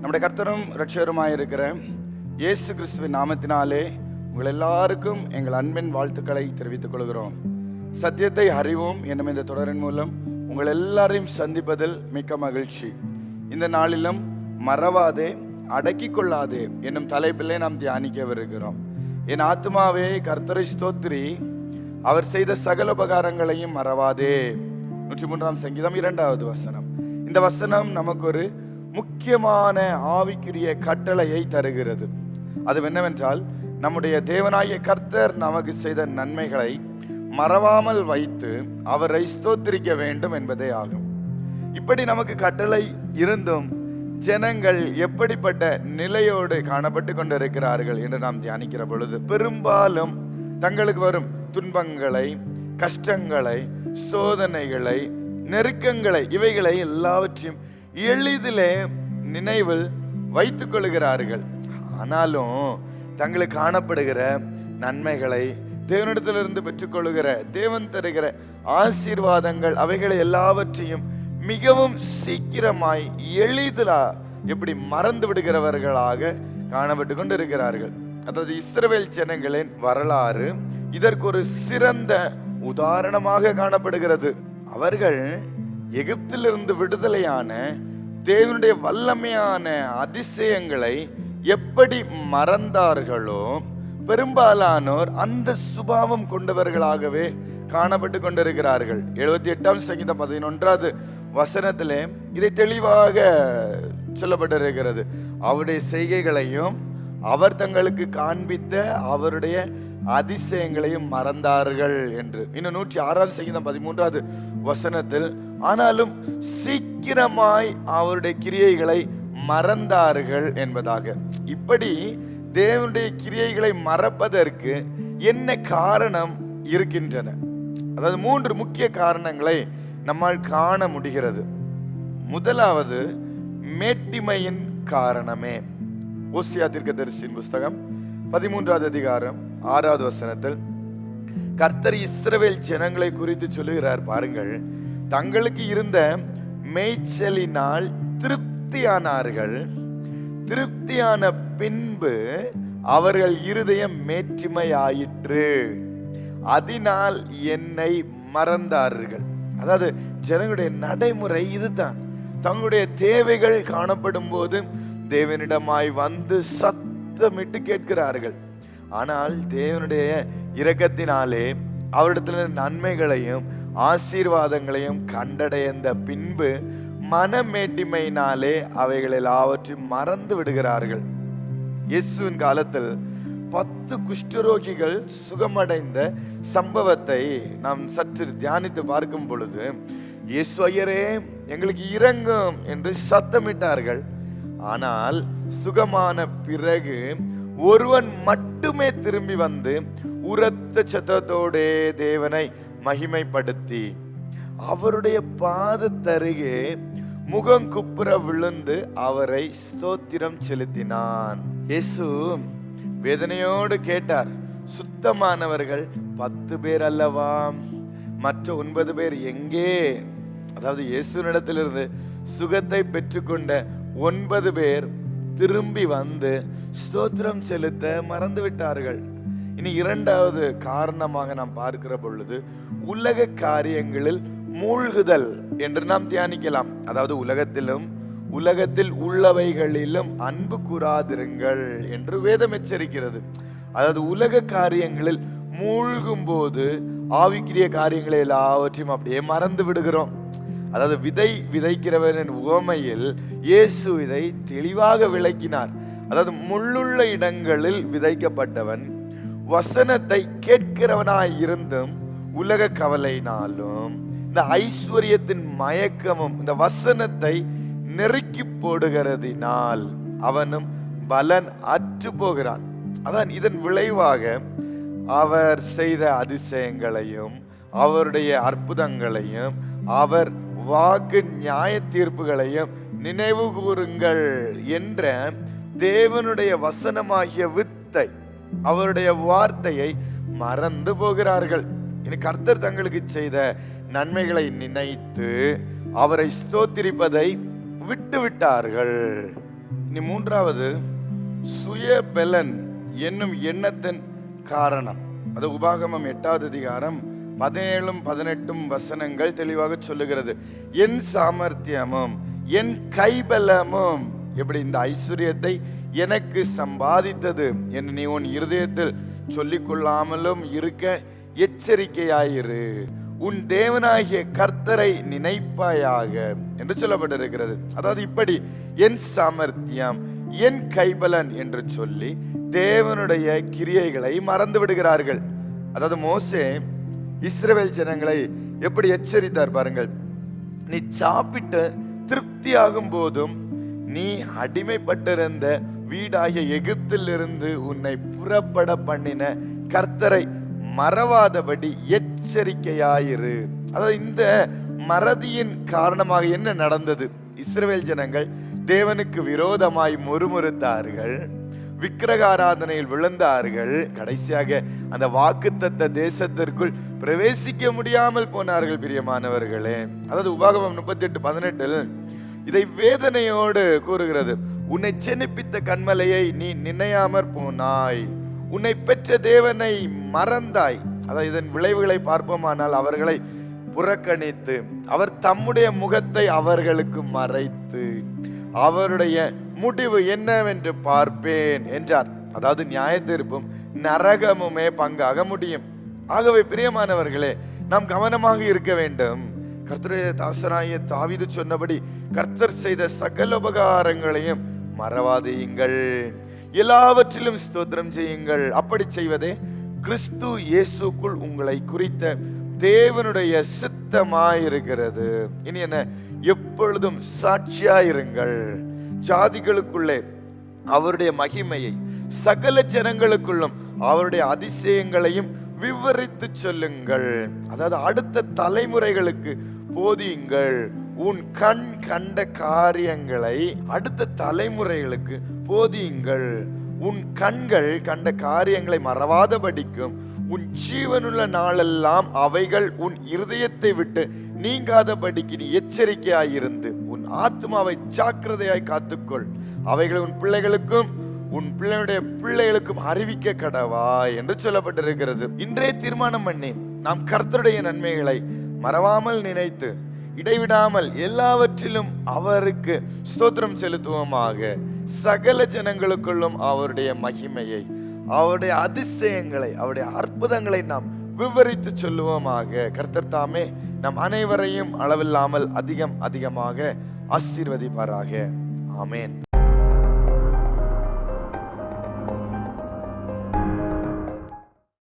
நம்முடைய கர்த்தரும் இருக்கிற இயேசு கிறிஸ்துவின் நாமத்தினாலே உங்கள் எல்லாருக்கும் எங்கள் அன்பின் வாழ்த்துக்களை தெரிவித்துக் கொள்கிறோம். சத்தியத்தை அறிவோம் என்னும் இந்த தொடரின் மூலம் உங்கள் எல்லாரையும் சந்திப்பதில் மிக்க மகிழ்ச்சி. இந்த நாளிலும் மறவாதே அடக்கி கொள்ளாதே என்னும் தலைப்பிலே நாம் தியானிக்கவிருக்கிறோம். என் ஆத்மாவே கர்த்தரை ஸ்தோத்திரி. அவர் செய்த சகல உபகாரங்களையும் மறவாதே. நூற்றி மூன்றாம் சங்கீதம் இரண்டாவது வசனம். இந்த வசனம் நமக்கு ஒரு முக்கியமான ஆவிக்குரிய கட்டளையை தருகிறது. அது என்னவென்றால் நம்முடைய தேவனாய கர்த்தர் நமக்கு செய்த நன்மைகளை மறவாமல் வைத்து அவரை ஸ்தோத்திரிக்க வேண்டும் என்பதே ஆகும். இப்படி நமக்கு கட்டளை இருந்தும் ஜனங்கள் எப்படிப்பட்ட நிலையோடு காணப்பட்டு கொண்டிருக்கிறார்கள் என்று நாம் தியானிக்கிற பொழுது பெரும்பாலும் தங்களுக்கு வரும் துன்பங்களை கஷ்டங்களை சோதனைகளை நெருக்கங்களை இவைகளை எல்லாவற்றையும் எளிதிலே நினைவில் வைத்துக் கொள்கிறார்கள். ஆனாலும் தங்களுக்கு காணப்படுகிற நன்மைகளை தேவனிடத்திலிருந்து பெற்றுக்கொள்கிற தேவன் தருகிற ஆசீர்வாதங்கள் அவைகளை எல்லாவற்றையும் மிகவும் சீக்கிரமாய் எளிதிலா எப்படி மறந்து விடுகிறவர்களாக காணப்பட்டு கொண்டிருக்கிறார்கள். அதாவது இஸ்ரவேல் ஜனங்களின் வரலாறு இதற்கு ஒரு சிறந்த உதாரணமாக காணப்படுகிறது. அவர்கள் எகிப்திலிருந்து விடுதலையான தேவனுடைய வல்லமையான அதிசயங்களை எப்படி மறந்தார்களோ பெரும்பாலானோர் அந்த சுபாவம் கொண்டவர்களாகவே காணப்பட்டு கொண்டிருக்கிறார்கள். எழுபத்தி எட்டாம் சங்கீதம் பதினொன்றாவது வசனத்திலே இதை தெளிவாக சொல்லப்பட்டிருக்கிறது. அவருடைய செய்கைகளையும் அவர் தங்களுக்கு காண்பித்த அவருடைய அதிசயங்களையும் மறந்தார்கள் என்று. இன்னும் நூற்றி ஆறாம் சங்கீதம் பதிமூன்றாவது வசனத்தில் ஆனாலும் சீக்கிரமாய் அவருடைய கிரியைகளை மறந்தார்கள் என்பதாக. இப்படி தேவனுடைய கிரியைகளை மறப்பதற்கு என்ன காரணம் இருக்கின்றன? அதாவது மூன்று முக்கிய காரணங்களை நம்மால் காண முடிகிறது. முதலாவது மேட்டிமையின் காரணமே. ஓசியா தீர்க்கதரிசியின் புஸ்தகம் பதிமூன்றாவது அதிகாரம் ஆறாவது வசனத்தில் கர்த்தர் இஸ்ரவேல் ஜனங்களை குறித்து சொல்லுகிறார் பாருங்கள். தங்களுக்கு இருந்த மேய்ச்சலினால் திருப்தியானார்கள். திருப்தியான பின்பு அவர்கள் இருதயம் மேற்றிமையாயிற்று அதனால் என்னை மறந்தார்கள். அதாவது ஜனங்களுடைய நடைமுறை இதுதான். தங்களுடைய தேவைகள் காணப்படும் போது தேவனிடமாய் வந்து சத்தமிட்டு கேட்கிறார்கள். ஆனால் தேவனுடைய இரக்கத்தினாலே அவரிடத்தில் நன்மைகளையும் ஆசீர்வாதங்களையும் கண்டடைந்த பின்பு மனமேட்டிமையினாலே அவைகள் எல்லாவற்றையும் மறந்து விடுகிறார்கள். இயேசுவின் காலத்தில் பத்து குஷ்டரோகிகள் சுகமடைந்த சம்பவத்தை நாம் சற்று தியானித்து பார்க்கும் பொழுது இயேசு ஐயரே எங்களுக்கு இறங்கும் என்று சத்தமிட்டார்கள். ஆனால் சுகமான பிறகு ஒருவன் மட்டுமே திரும்பி வந்து உரத்த சத்தத்தோடே தேவனை மகிமைப்படுத்தி அவருடைய பாதத்தருகே முகம் குப்புற விழுந்து அவரை ஸ்தோத்திரம் செலுத்தினான். இயேசு வேதனையோடு கேட்டார் சுத்தமானவர்கள் பத்து பேர் அல்லவா? மற்ற ஒன்பது பேர் எங்கே? அதாவது இயேசுனிடத்திலிருந்து சுகத்தை பெற்றுக்கொண்ட ஒன்பது பேர் திரும்பி வந்து ஸ்தோத்திரம் செலுத்த மறந்து விட்டார்கள் இனி இரண்டாவது காரணமாக நாம் பார்க்கிற பொழுது உலக காரியங்களில் மூழ்குதல் என்று நாம் தியானிக்கலாம். அதாவது உலகத்திலும் உலகத்தில் உள்ளவைகளிலும் அன்பு கூறாதிருங்கள் என்று வேதம் எச்சரிக்கிறது. அதாவது உலக காரியங்களில் மூழ்கும் போது ஆவிக்குரிய காரியங்களை எல்லாவற்றையும் அப்படியே மறந்து விடுகிறோம். அதாவது விதை விதைக்கிறவனின் உவமையில் இயேசு இதை தெளிவாக விளக்கினார். அதாவது முள்ளுள்ள இடங்களில் விதைக்கப்பட்டவன் வசனத்தை கேட்கிறவனாய் இருந்தும் உலக கவலையினாலும் இந்த ஐஸ்வர்யத்தின் மயக்கமும் இந்த வசனத்தை நெருக்கி போடுகிறதினால் அவனும் பலன் அற்று போகிறான். அதான் இதன் விளைவாக அவர் செய்த அதிசயங்களையும் அவருடைய அற்புதங்களையும் அவர் வாக்கு நியாய தீர்ப்புகளையும் நினைவு கூறுங்கள் என்ற தேவனுடைய வசனமாகிய வித்தை அவருடைய வார்த்தையை மறந்து போகிறார்கள். இனி கர்த்தர் தங்களுக்கு செய்த நன்மைகளை நினைத்து அவரை ஸ்தோத்திரிப்பதை விட்டு விட்டார்கள் இனி மூன்றாவது சுயபலன் என்னும் எண்ணத்தின் காரணம். அது உபாகமம் எட்டாவது அதிகாரம் பதினேழும் பதினெட்டும் வசனங்கள் தெளிவாக சொல்லுகிறது. என் சாமர்த்தியமும் என் கைபலமும் எப்படி இந்த ஐஸ்வர்யத்தை எனக்கு சம்பாதித்தது? என்று நீ உன் இருதயத்தில் சொல்லிக்கொள்ளாமலும் இருக்க எச்சரிக்கையாயிரு. உன் தேவனாகிய கர்த்தரை நினைப்பாயாக என்று சொல்லப்பட்டிருக்கிறது. அதாவது இப்படி என் சாமர்த்தியம் என் கைபலன் என்று சொல்லி தேவனுடைய கிரியைகளை மறந்து விடுகிறார்கள். அதாவது மோசே இஸ்ரவேல் ஜனங்களை எப்படி எச்சரித்தார் பாருங்கள். நீ சாப்பிட்டு திருப்தியாகும் போதும் நீ அடிமைப்பட்டிருந்த வீடாகிய எகிப்திலிருந்து உன்னை புறப்பட பண்ணின கர்த்தரை மறவாதபடி எச்சரிக்கையாயிரு. அதாவது இந்த மறதியின் காரணமாக என்ன நடந்தது? இஸ்ரவேல் ஜனங்கள் தேவனுக்கு விரோதமாய் முறுமுறுத்தார்கள். விக்கிரக ஆராதனையில் விழுந்தார்கள். கடைசியாக அந்த வாக்குத்தத்த தேசத்திற்குள் பிரவேசிக்க முடியாமல் போனார்கள் பிரியமானவர்களே. அதாவது உபாகமம் முப்பத்தி எட்டு பதினெட்டில் இதை வேதனையோடு கூறுகிறது. உன்னை சென்னிப்பித்த கண்மலையை நீ நினையாமற் போனாய். உன்னை பெற்ற தேவனை மறந்தாய். அதாவது இதன் விளைவுகளை பார்ப்போமானால் அவர்களை புறக்கணித்து அவர் தம்முடைய முகத்தை அவர்களுக்கு மறைத்து அவருடைய முடிவு என்னவென்று பார்ப்பேன் என்றார். அதாவது நியாய தீர்ப்பும் நரகமுமே பங்காக முடியும். ஆகவே பிரியமானவர்களே நாம் கவனமாக இருக்க வேண்டும். கர்த்தருடைய தாசராய தாவிது சொன்னபடி கர்த்தர் செய்த சகல உபகாரங்களையும் மறவாதீங்கள். எல்லாவற்றிலும் ஸ்தோத்திரம் செய்யுங்கள். அப்படி செய்வதே கிறிஸ்து இயேசுக்குள் உங்களை குறித்த தேவனுடைய சித்தமாயிருக்கிறது. இனி என்ன? எப்பொழுதும் சாட்சியாயிருங்கள். ஜாதிகளுக்குள்ளே அவருடைய மகிமையை சகல ஜனங்களுக்குள்ளும் அவருடைய அதிசயங்களையும் விவரித்து சொல்லுங்கள். அதாவது அடுத்த தலைமுறைகளுக்கு போதியுங்கள். உன் கண் கண்ட காரியங்களை அடுத்த தலைமுறைகளுக்கு போதியுங்கள். உன் கண்கள் கண்ட காரியங்களை மறவாதபடிக்கும். உன் ஜீவனுள்ள நாளெல்லாம் அவைகள் உன் இருதயத்தை விட்டு நீங்காதபடிக்கு நீ எச்சரிக்கையாயிருந்து உன் ஆத்மாவை ஜாக்கிரதையாய் காத்துக்கொள். அவைகள் உன் பிள்ளைகளுக்கும் உன் பிள்ளையுடைய பிள்ளைகளுக்கும் அறிவிக்க கடவா என்று சொல்லப்பட்டிருக்கிறது. இன்றே தீர்மானம் பண்ணி நாம் கர்த்தருடைய நன்மைகளை மறவாமல் நினைத்து இடைவிடாமல் எல்லாவற்றிலும் அவருக்கு ஸ்தோத்திரம் செலுத்துவோமாக. சகல ஜனங்களுக்குள்ளும் அவருடைய மகிமையை அவருடைய அதிசயங்களை அவருடைய அற்புதங்களை நாம் விவரித்து சொல்லுவோமாக. கர்த்தர் தாமே நம் அனைவரையும் அளவில்லாமல் அதிகம் அதிகமாக ஆசீர்வதிப்பாராக. ஆமேன்.